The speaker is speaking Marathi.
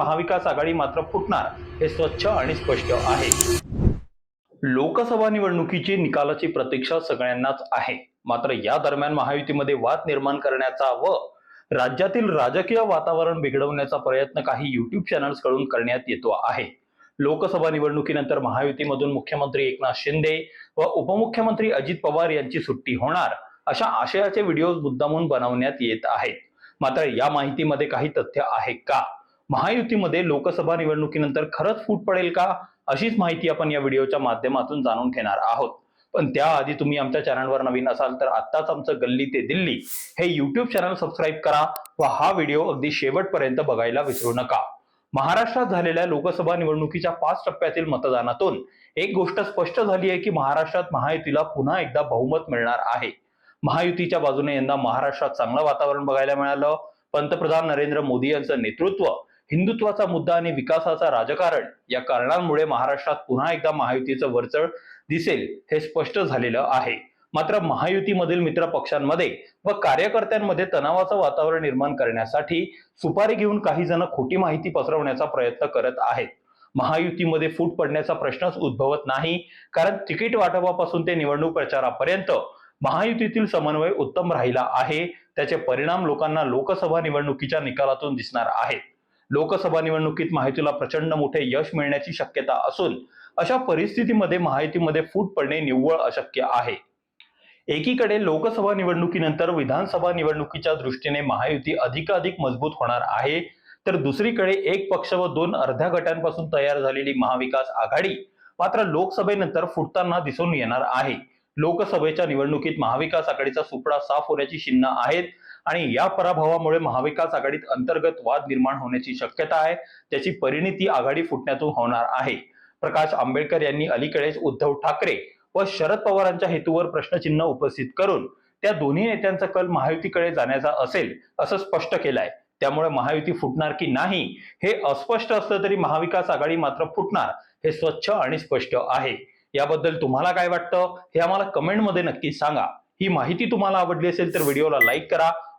महाविकास आघाडी मात्र फुटणार हे स्वच्छ आणि स्पष्ट आहे. लोकसभा निवडणुकीची निकालाची प्रतीक्षा सगळ्यांनाच आहे. मात्र या दरम्यान महायुतीमध्ये वाद निर्माण करण्याचा व राज्यातील राजकीय वातावरण बिघडवण्याचा प्रयत्न काही युट्यूब चॅनल्सकडून करण्यात येतो आहे. लोकसभा निवडणुकीनंतर महायुतीमधून मुख्यमंत्री एकनाथ शिंदे व उपमुख्यमंत्री अजित पवार यांची सुट्टी होणार अशा आशयाचे व्हिडिओ मुद्दामून बनवण्यात येत आहेत. मात्र या माहितीमध्ये काही तथ्य आहे का? महायुतीमध्ये लोकसभा निवडणुकीनंतर खरंच फूट पडेल का? अशीच माहिती आपण या व्हिडिओच्या माध्यमातून जाणून घेणार आहोत. पण त्याआधी तुम्ही आमच्या चॅनलवर नवीन असाल तर आत्ताच आमचं गल्ली ते दिल्ली हे युट्यूब चॅनल सबस्क्राईब करा व हा व्हिडिओ अगदी शेवटपर्यंत बघायला विसरू नका. महाराष्ट्रात झालेल्या लोकसभा निवडणुकीच्या पाच टप्प्यातील मतदानातून एक गोष्ट स्पष्ट झाली आहे की महाराष्ट्रात महायुतीला पुन्हा एकदा बहुमत मिळणार आहे. महायुतीच्या बाजूने यंदा महाराष्ट्रात चांगलं वातावरण बघायला मिळालं. पंतप्रधान नरेंद्र मोदी यांचं नेतृत्व हिंदुत्वाचा मुद्दा आणि विकासाचा राजकारण या कारणांमुळे महाराष्ट्रात पुन्हा एकदा महायुतीचं वरचढ दिसेल हे स्पष्ट झालेलं आहे. मात्र महायुतीमधील मित्र पक्षांमध्ये व कार्यकर्त्यांमध्ये तणावाचं वातावरण निर्माण करण्यासाठी सुपारी घेऊन काही जण खोटी माहिती पसरवण्याचा प्रयत्न करत आहेत. महायुतीमध्ये फूट पडण्याचा प्रश्नच उद्भवत नाही कारण तिकीट वाटपापासून ते निवडणूक प्रचारापर्यंत महायुतीतील समन्वय उत्तम राहिला आहे. त्याचे परिणाम लोकांना लोकसभा निवडणुकीच्या निकालातून दिसणार आहेत. लोकसभा निवडणुकीत महायुतीला प्रचंड मोठे यश मिळण्याची शक्यता असून अशा परिस्थितीमध्ये महायुतीमध्ये फूट पडणे निव्वळ अशक्य आहे. एकीकडे लोकसभा निवडणुकीनंतर विधानसभा निवडणुकीच्या दृष्टीने महायुती अधिकाधिक मजबूत होणार आहे तर दुसरीकडे एक पक्ष व दोन अर्ध्या गटांपासून तयार झालेली महाविकास आघाडी मात्र लोकसभेनंतर फुटताना दिसून येणार आहे. लोकसभेच्या निवडणुकीत महाविकास आघाडीचा सुपडा साफ होण्याची चिन्ह आहेत आणि या पराभवामुळे महाविकास आघाडीत अंतर्गत वाद निर्माण होण्याची शक्यता आहे. त्याची परिणिती आघाडी फुटण्यातून होणार आहे. प्रकाश आंबेडकर यांनी अलीकडेच उद्धव ठाकरे व शरद पवारांच्या हेतूवर प्रश्नचिन्ह उपस्थित करून त्या दोन्ही नेत्यांचा कल महायुतीकडे जाण्याचा असेल असं स्पष्ट केलंय. त्यामुळे महायुती फुटणार की नाही हे अस्पष्ट असलं तरी महाविकास आघाडी मात्र फुटणार हे स्वच्छ आणि स्पष्ट आहे. याबद्दल तुम्हाला काय वाटतं? हे आम्हाला कमेंटमध्ये नक्की सांगा. ही माहिती तुम्हाला आवडली असेल तर व्हिडिओला लाईक करा.